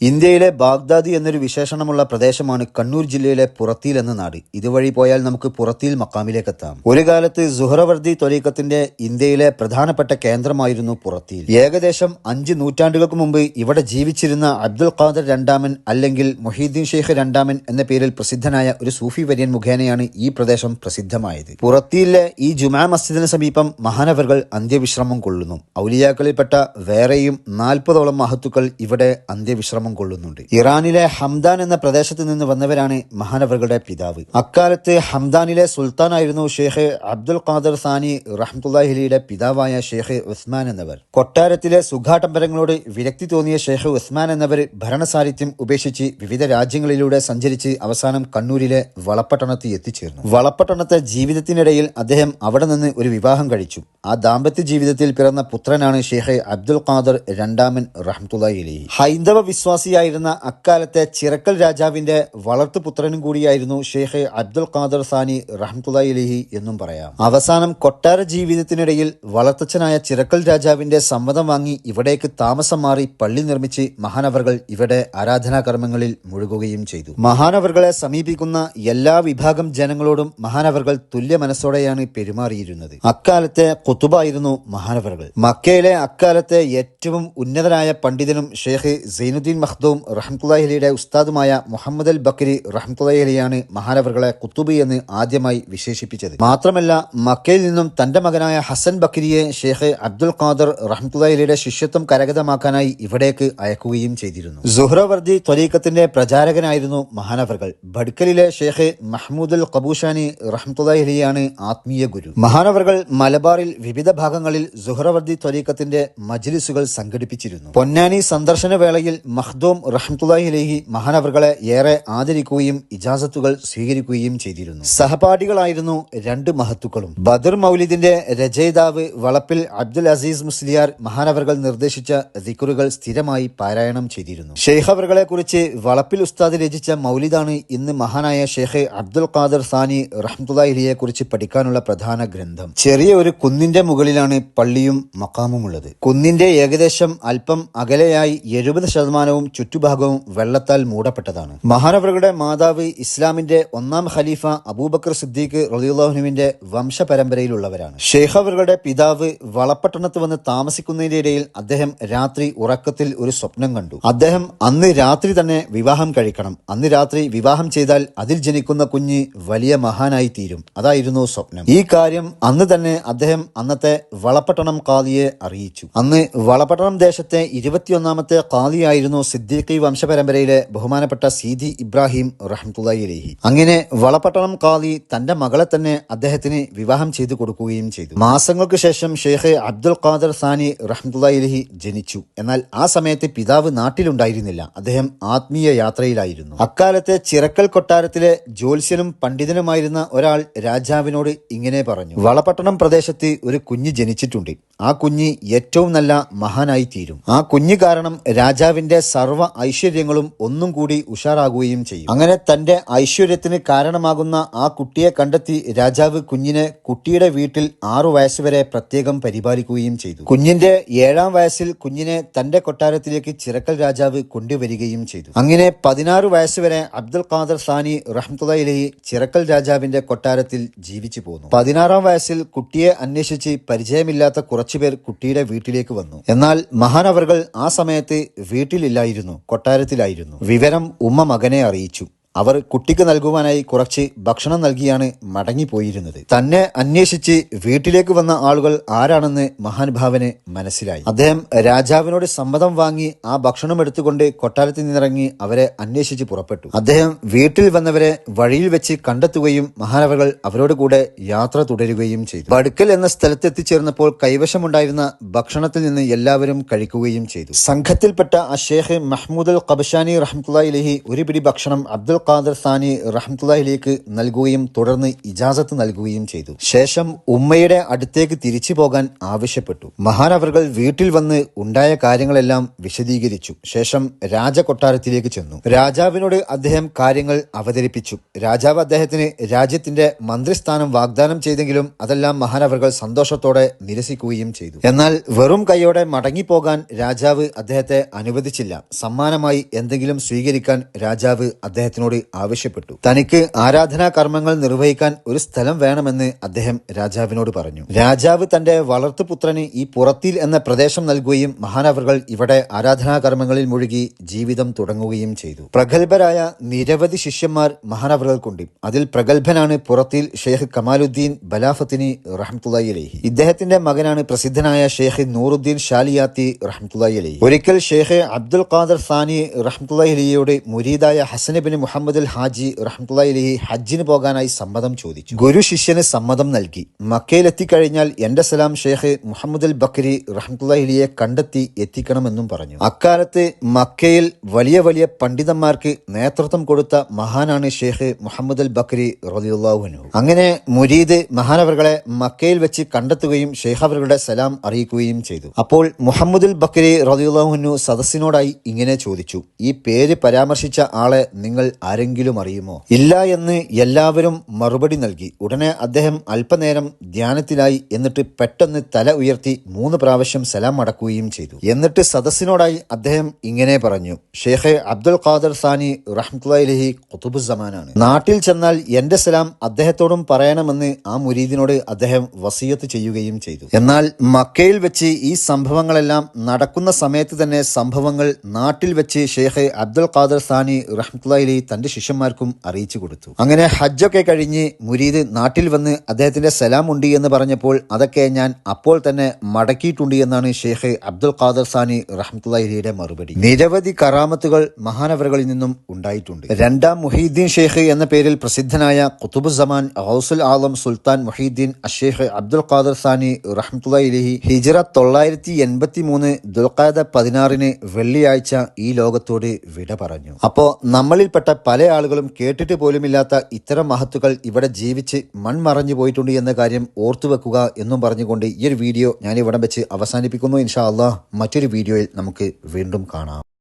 ഇന്ത്യയിലെ ബാഗ്ദാദി എന്നൊരു വിശേഷണമുള്ള പ്രദേശമാണ് കണ്ണൂർ ജില്ലയിലെ പുറത്തിൽ എന്ന നാട്. ഇതുവഴി പോയാൽ നമുക്ക് പുറത്തിയിൽ മക്കാമിലേക്കെത്താം. ഒരു കാലത്ത് സുഹറവർദി തൊലീക്കത്തിന്റെ ഇന്ത്യയിലെ പ്രധാനപ്പെട്ട കേന്ദ്രമായിരുന്നു പുറത്തിൽ. ഏകദേശം അഞ്ച് നൂറ്റാണ്ടുകൾക്ക് മുമ്പ് ഇവിടെ ജീവിച്ചിരുന്ന അബ്ദുൽ ഖാദർ രണ്ടാമൻ അല്ലെങ്കിൽ മൊഹീദ്ദീൻ ഷെയ്ഖ് രണ്ടാമൻ എന്ന പേരിൽ പ്രസിദ്ധനായ ഒരു സൂഫി വര്യൻ മുഖേനയാണ് ഈ പ്രദേശം പ്രസിദ്ധമായത്. പുറത്തിയിലെ ഈ ജുമാ മസ്ജിദിന് സമീപം മഹാനവറുകൾ അന്ത്യവിശ്രമം കൊള്ളുന്നു. ഔലിയാക്കളിൽപ്പെട്ട വേറെയും നാൽപ്പതോളം മഹത്തുക്കൾ ഇവിടെ അന്ത്യവിശ്രമം കൊള്ളുന്നുണ്ട്. ഇറാനിലെ ഹംദാൻ എന്ന പ്രദേശത്ത് നിന്ന് വന്നവരാണ് മഹാനവറുകളുടെ പിതാവ്. അക്കാലത്ത് ഹംദാനിലെ സുൽത്താനായിരുന്നു ഷെയ്ഖ് അബ്ദുൽ ഖാദർ സാനി റഹ്മുല്ലാഹിലിയുടെ പിതാവായ ഷെയ്ഖ് ഉസ്മാൻ എന്നവർ. കൊട്ടാരത്തിലെ സുഖാഡംബരങ്ങളോട് വിരക്തി തോന്നിയ ഷെയ്ഖ് ഉസ്മാൻ എന്നവർ ഭരണസാരിത്യം ഉപേക്ഷിച്ച് വിവിധ രാജ്യങ്ങളിലൂടെ സഞ്ചരിച്ച് അവസാനം കണ്ണൂരിലെ വളപ്പട്ടണത്ത് എത്തിച്ചേർന്നു. വളപ്പട്ടണത്തെ ജീവിതത്തിനിടയിൽ അദ്ദേഹം അവിടെ നിന്ന് ഒരു വിവാഹം കഴിച്ചു. ആ ദാമ്പത്യ ജീവിതത്തിൽ പിറന്ന പുത്രനാണ് ഷെയ്ഖ് അബ്ദുൽ ഖാദർ രണ്ടാമൻ റഹ്മുല്ലാഹിലി ഹൈന്ദവ വിശ്വാസിയായിരുന്ന അക്കാലത്തെ ചിറക്കൽ രാജാവിന്റെ വളർത്തുപുത്രനും കൂടിയായിരുന്നു ഷെയ്ഖ് അബ്ദുൽ ഖാദർ സാനി റഹ്മത്തുല്ലാഹി എന്നും പറയാം. അവസാനം കൊട്ടാര ജീവിതത്തിനിടയിൽ വളർത്തച്ഛനായ ചിറക്കൽ രാജാവിന്റെ സമ്മതം വാങ്ങി ഇവിടേക്ക് താമസം മാറി പള്ളി നിർമ്മിച്ച് മഹാനവറുകൾ ഇവിടെ ആരാധനാകർമ്മങ്ങളിൽ മുഴുകുകയും ചെയ്തു. മഹാനവറുകളെ സമീപിക്കുന്ന എല്ലാ വിഭാഗം ജനങ്ങളോടും മഹാനവറുകൾ തുല്യ മനസ്സോടെയാണ് പെരുമാറിയിരുന്നത്. അക്കാലത്തെ കുത്തുബായിരുന്നു മഹാനവറുകൾ. മക്കയിലെ അക്കാലത്തെ ഏറ്റവും ഉന്നതനായ പണ്ഡിതനും ഷെയ്ഖ് സൈനുദ്ദീൻ മഖ്ദൂം റഹ്മത്തുല്ലാഹിലിയുടെ ഉസ്താദുമായ മുഹമ്മദ് അൽ ബക്കരി റഹ്മത്തുല്ലാഹിലിയാണ് മഹാനവറുകളെ കുത്തുബി എന്ന് ആദ്യമായി വിശേഷിപ്പിച്ചത്. മാത്രമല്ല മക്കയിൽ നിന്നും തന്റെ മകനായ ഹസൻ ബക്കരിയെ ഷെയ്ഖ് അബ്ദുൽ ഖാദർ റഹ്മത്തുല്ലാഹിലിയുടെ ശിഷ്യത്വം കരഗതമാക്കാനായി ഇവിടേക്ക് അയക്കുകയും ചെയ്തിരുന്നു. സുഹ്റവർദി ത്വരീക്കത്തിന്റെ പ്രചാരകനായിരുന്നു മഹാനവറുകൾ. ഭഡ്കലിലെ ഷെയ്ഖ് മഹ്മൂദുൽ ഖബൂഷാനി റഹ്മത്തുല്ലാഹിലിയാണ് ആത്മീയ ഗുരു. മഹാനവറുകൾ മലബാറിൽ വിവിധ ഭാഗങ്ങളിൽ സുഹ്റവർദി ത്വരീക്കത്തിന്റെ മജ്ലിസുകൾ സംഘടിപ്പിച്ചിരുന്നു. പൊന്നാനി സന്ദർശന വേളയിൽ മഖ്ദൂം റഹ്മത്തുല്ലാഹിലേഹി മഹാനവറുകളെ ഏറെ ആദരിക്കുകയും ഇജാസത്തുകൾ സ്വീകരിക്കുകയും ചെയ്തിരുന്നു. സഹപാഠികളായിരുന്നു രണ്ട് മഹത്തുക്കളും. ബദർ മൗലിദിന്റെ രചയിതാവ് വളപ്പിൽ അബ്ദുൽ അസീസ് മുസ്ലിയാർ മഹാനവറുകൾ നിർദ്ദേശിച്ച ദിക്കുറുകൾ സ്ഥിരമായി പാരായണം ചെയ്തിരുന്നു. ഷെയ്ഖ് അവറുകളെ കുറിച്ച് വളപ്പിൽ ഉസ്താദ് രചിച്ച മൗലിദാണ് ഇന്ന് മഹാനായ ഷെയ്ഖ് അബ്ദുൽ ഖാദർ സാനി റഹ്മത്തുല്ലാഹിലിയെ കുറിച്ച് പഠിക്കാനുള്ള പ്രധാന ഗ്രന്ഥം. ചെറിയ ഒരു കുന്നിന്റെ മുകളിലാണ് പള്ളിയും മക്കാമും ഉള്ളത്. കുന്നിന്റെ ഏകദേശം അല്പം അകലെയായി എഴുപത് ശതമാനവും ചുറ്റുഭാഗവും വെള്ളത്താൽ മൂടപ്പെട്ടതാണ്. മഹാനവറുകളുടെ മാതാവ് ഇസ്ലാമിന്റെ ഒന്നാം ഖലീഫ അബൂബക്കർ സിദ്ദീഖ് റലിയുല്ലാഹുനുവിന്റെ വംശപരമ്പരയിലുള്ളവരാണ്. ഷെയ്ഖ് അവറുകളുടെ പിതാവ് വളപ്പട്ടണത്ത് വന്ന് താമസിക്കുന്നതിന്റെ ഇടയിൽ അദ്ദേഹം രാത്രി ഉറക്കത്തിൽ ഒരു സ്വപ്നം കണ്ടു. അദ്ദേഹം അന്ന് രാത്രി തന്നെ വിവാഹം കഴിക്കണം. അന്ന് രാത്രി വിവാഹം ചെയ്താൽ അതിൽ ജനിക്കുന്ന കുഞ്ഞ് വലിയ മഹാനായി തീരും. അതായിരുന്നു സ്വപ്നം. ഈ കാര്യം അന്ന് തന്നെ അദ്ദേഹം അന്നത്തെ വളപ്പട്ടണം കാദിയെ അറിയിച്ചു. അന്ന് വളപട്ടണം ദേശത്തെ ഇരുപത്തിയൊന്നാമത്തെ കാദിയായിരുന്നു സിദ്ദീഖി വംശപരമ്പരയിലെ ബഹുമാനപ്പെട്ട സീതി ഇബ്രാഹിം റഹ്മത്തുള്ളി അങ്ങനെ വളപട്ടണം കാലി തന്റെ മകളെ തന്നെ അദ്ദേഹത്തിന് വിവാഹം ചെയ്തു കൊടുക്കുകയും ചെയ്തു. മാസങ്ങൾക്ക് ശേഷം ഷെയ്ഖ് അബ്ദുൽ ഖാദർ സാനി റഹ്മത്തുള്ളി ജനിച്ചു. എന്നാൽ ആ സമയത്ത് പിതാവ് നാട്ടിലുണ്ടായിരുന്നില്ല. അദ്ദേഹം ആത്മീയ യാത്രയിലായിരുന്നു. അക്കാലത്തെ ചിറക്കൽ കൊട്ടാരത്തിലെ ജ്യോത്സ്യനും പണ്ഡിതനുമായിരുന്ന ഒരാൾ രാജാവിനോട് ഇങ്ങനെ പറഞ്ഞു. വളപട്ടണം പ്രദേശത്ത് ഒരു കുഞ്ഞ് ജനിച്ചിട്ടുണ്ട്. ആ കുഞ്ഞ് ഏറ്റവും നല്ല മഹാനായി തീരും ആ കുഞ്ഞ് കാരണം രാജാവിന്റെ സർവ ഐശ്വര്യങ്ങളും ഒന്നും കൂടി ഉഷാറാകുകയും ചെയ്യും. അങ്ങനെ തന്റെ ഐശ്വര്യത്തിന് കാരണമാകുന്ന ആ കുട്ടിയെ കണ്ടെത്തി രാജാവ് കുഞ്ഞിനെ കുട്ടിയുടെ വീട്ടിൽ ആറു വയസ്സുവരെ പ്രത്യേകം പരിപാലിക്കുകയും ചെയ്തു. കുഞ്ഞിന്റെ ഏഴാം വയസ്സിൽ കുഞ്ഞിനെ തന്റെ കൊട്ടാരത്തിലേക്ക് ചിറക്കൽ രാജാവ് കൊണ്ടുവരികയും ചെയ്തു. അങ്ങനെ പതിനാറ് വയസ്സുവരെ അബ്ദുൽ ഖാദർ സാനി റഹ്മത്തുള്ളി ചിറക്കൽ രാജാവിന്റെ കൊട്ടാരത്തിൽ ജീവിച്ചു പോന്നു. പതിനാറാം വയസ്സിൽ കുട്ടിയെ അന്വേഷിച്ച് പരിചയമില്ലാത്ത കുറച്ചുപേർ കുട്ടിയുടെ വീട്ടിലേക്ക് വന്നു. എന്നാൽ മഹാനവറുകൾ ആ സമയത്ത് വീട്ടിലില്ലായിരുന്നു കൊട്ടാരത്തിലായിരുന്നു. വിവരം ഉമ്മ മകനെ അറിയിച്ചു. അവർ കുട്ടിക്ക് നൽകുവാനായി കുറച്ച് ഭക്ഷണം നൽകിയാണ് മടങ്ങിപ്പോയിരുന്നത്. തന്നെ അന്വേഷിച്ച് വീട്ടിലേക്ക് വന്ന ആളുകൾ ആരാണെന്ന് മഹാനുഭാവന് മനസ്സിലായി. അദ്ദേഹം രാജാവിനോട് സമ്മതം വാങ്ങി ആ ഭക്ഷണം എടുത്തുകൊണ്ട് കൊട്ടാരത്തിൽ നിന്നിറങ്ങി അവരെ അന്വേഷിച്ച് പുറപ്പെട്ടു. അദ്ദേഹം വീട്ടിൽ വന്നവരെ വഴിയിൽ വെച്ച് കണ്ടെത്തുകയും മഹാനവകൾ അവരോട് കൂടെ യാത്ര തുടരുകയും ചെയ്തു. ബടുക്കൽ എന്ന സ്ഥലത്തെത്തിച്ചേർന്നപ്പോൾ കൈവശമുണ്ടായിരുന്ന ഭക്ഷണത്തിൽ നിന്ന് എല്ലാവരും കഴിക്കുകയും ചെയ്തു. സംഘത്തിൽപ്പെട്ട അഷേഖ് ഷേഖ് മഹ്മൂദ് അൽ കബഷാനി റഹ്മുല്ലാ ഇലഹി ഒരു പിടി ഭക്ഷണം അബ്ദുൽ ഖാദർ സാനി റഹ്മുല്ലാഹിലേക്ക് നൽകുകയും തുടർന്ന് ഇജാസത്ത് നൽകുകയും ചെയ്തു. ശേഷം ഉമ്മയുടെ അടുത്തേക്ക് തിരിച്ചു പോകാൻ ആവശ്യപ്പെട്ടു. മഹാനവറുകൾ വീട്ടിൽ വന്ന് ഉണ്ടായ കാര്യങ്ങളെല്ലാം വിശദീകരിച്ചു. ശേഷം രാജകൊട്ടാരത്തിലേക്ക് ചെന്നു. രാജാവിനോട് അദ്ദേഹം കാര്യങ്ങൾ അവതരിപ്പിച്ചു. രാജാവ് അദ്ദേഹത്തിന് രാജ്യത്തിന്റെ മന്ത്രിസ്ഥാനം വാഗ്ദാനം ചെയ്തെങ്കിലും അതെല്ലാം മഹാനവറുകൾ സന്തോഷത്തോടെ നിരസിക്കുകയും ചെയ്തു. എന്നാൽ വെറും കൈയോടെ മടങ്ങിപ്പോകാൻ രാജാവ് അദ്ദേഹത്തെ അനുവദിച്ചില്ല. സമ്മാനമായി എന്തെങ്കിലും സ്വീകരിക്കാൻ രാജാവ് അദ്ദേഹത്തിനോട് ആവശ്യപ്പെട്ടു. തനിക്ക് ആരാധനാ കർമ്മങ്ങൾ നിർവഹിക്കാൻ ഒരു സ്ഥലം വേണമെന്ന് അദ്ദേഹം രാജാവിനോട് പറഞ്ഞു. രാജാവ് തന്റെ വളർത്തുപുത്രന് ഈ പുറത്തിൽ എന്ന പ്രദേശം നൽകുകയും മഹാനവറുകൾ ഇവിടെ ആരാധനാ കർമ്മങ്ങളിൽ മുഴുകി ജീവിതം തുടങ്ങുകയും ചെയ്തു. പ്രഗത്ഭരായ നിരവധി ശിഷ്യന്മാർ മഹാനവറുകൾക്കുണ്ട്. അതിൽ പ്രഗത്ഭനാണ് പുറത്തിൽ ഷെയ്ഖ് കമാലുദ്ദീൻ ബലാഫത്തിനി റഹ്മത്തുള്ളി അലൈഹി. ഇദ്ദേഹത്തിന്റെ മകനാണ് പ്രസിദ്ധനായ ഷെയ്ഖ് നൂറുദ്ദീൻ ഷാലിയാത്തി റഹ്മത്തുള്ളി അലൈഹി. ഒരിക്കൽ ഷെയ്ഖ് അബ്ദുൽ ഖാദർ സാനി റഹ്മത്തുള്ളി അലിയോട് മുരീദായ ഹസനബിൻ മുഹമ്മദ് അൽ ഹാജി റഹ്മുല്ലി ഹജ്ജിന് പോകാനായി സമ്മതം ചോദിച്ചു. ഗുരു ശിഷ്യന് സമ്മതം നൽകി. മക്കയിലെത്തിക്കഴിഞ്ഞാൽ എന്റെ സലാം ഷെയ്ഖ് മുഹമ്മദ് അൽ ബക്കരി റഹ്മത്തുള്ളി അലിയെ കണ്ടെത്തി എത്തിക്കണമെന്നും പറഞ്ഞു. അക്കാലത്ത് മക്കയിൽ വലിയ വലിയ പണ്ഡിതന്മാർക്ക് നേതൃത്വം കൊടുത്ത മഹാനാണ് ഷെയ്ഖ് മുഹമ്മദ് അൽ ബക്കരി റലിയുള്ളാഹുനു അങ്ങനെ മുരീദ് മഹാനവറുകളെ മക്കയിൽ വെച്ച് കണ്ടെത്തുകയും ഷെയ്ഖ് അവരുടെ സലാം അറിയിക്കുകയും ചെയ്തു. അപ്പോൾ മുഹമ്മദ് അൽ ബക്കരി റലിയുള്ളാഹുനു സദസ്സിനോടായി ഇങ്ങനെ ചോദിച്ചു. ഈ പേര് പരാമർശിച്ച ആളെ നിങ്ങൾ ആരെങ്കിലും അറിയുമോ? ഇല്ല എന്ന് എല്ലാവരും മറുപടി നൽകി. ഉടനെ അദ്ദേഹം അല്പനേരം ധ്യാനത്തിലായി എന്നിട്ട് പെട്ടെന്ന് തല ഉയർത്തി മൂന്ന് പ്രാവശ്യം സലാം മടക്കുകയും ചെയ്തു. എന്നിട്ട് സദസ്സിനോടായി അദ്ദേഹം ഇങ്ങനെ പറഞ്ഞു. ഷെയ്ഖ് അബ്ദുൽ ഖാദർ സാനി റഹ്മത്തുലഹി കുത്തുബുസമാനാണ് നാട്ടിൽ ചെന്നാൽ എന്റെ സലാം അദ്ദേഹത്തോടും പറയണമെന്ന് ആ മുരീദിനോട് അദ്ദേഹം വസീയത്ത് ചെയ്യുകയും ചെയ്തു. എന്നാൽ മക്കയിൽ വെച്ച് ഈ സംഭവങ്ങളെല്ലാം നടക്കുന്ന സമയത്ത് തന്നെ സംഭവങ്ങൾ നാട്ടിൽ വെച്ച് ഷെയ്ഖ് അബ്ദുൽ ഖാദർ സാനി റഹ്മത്തുലി തന്റെ ശിഷ്യന്മാർക്കും അറിയിച്ചു കൊടുത്തു. അങ്ങനെ ഹജ്ജൊക്കെ കഴിഞ്ഞ് മുരീദ് നാട്ടിൽ വന്ന് അദ്ദേഹത്തിന്റെ സലാം ഉണ്ട് എന്ന് പറഞ്ഞപ്പോൾ അതൊക്കെ ഞാൻ അപ്പോൾ തന്നെ മടക്കിയിട്ടുണ്ട് എന്നാണ് ഷെയ്ഖ് അബ്ദുൽ ഖാദർ സാനി റഹ്മത്തുള്ളഹിയുടെ മറുപടി. നിരവധി കറാമത്തുകൾ മഹാനവറുകളിൽ നിന്നും ഉണ്ടായിട്ടുണ്ട്. രണ്ടാം മുഹീദ്ദീൻ ഷെയ്ഖ് എന്ന പേരിൽ പ്രസിദ്ധനായ കുത്തുബുസമാൻ ഹൗസുൽ ആലം സുൽത്താൻ മുഹീദ്ദീൻ അഷേഖ് അബ്ദുൽ ഖാദർ സാനി റഹ്മത്തുള്ളഹി ഹിജറ തൊള്ളായിരത്തി എൺപത്തി മൂന്ന് ദുൽഖാദ പതിനാറിന് വെള്ളിയാഴ്ച ഈ ലോകത്തോട് വിട പറഞ്ഞു. അപ്പോ നമ്മളിൽപ്പെട്ട പല ആളുകളും കേട്ടിട്ട് പോലുമില്ലാത്ത ഇത്തരം മഹത്തുക്കൾ ഇവിടെ ജീവിച്ച് മൺമറഞ്ഞു പോയിട്ടുണ്ട് എന്ന കാര്യം ഓർത്തുവെക്കുക എന്നും പറഞ്ഞുകൊണ്ട് ഈ ഒരു വീഡിയോ ഞാൻ ഇവിടം വെച്ച് അവസാനിപ്പിക്കുന്നു. ഇൻഷാ അള്ളാഹ് മറ്റൊരു വീഡിയോയിൽ നമുക്ക് വീണ്ടും കാണാം.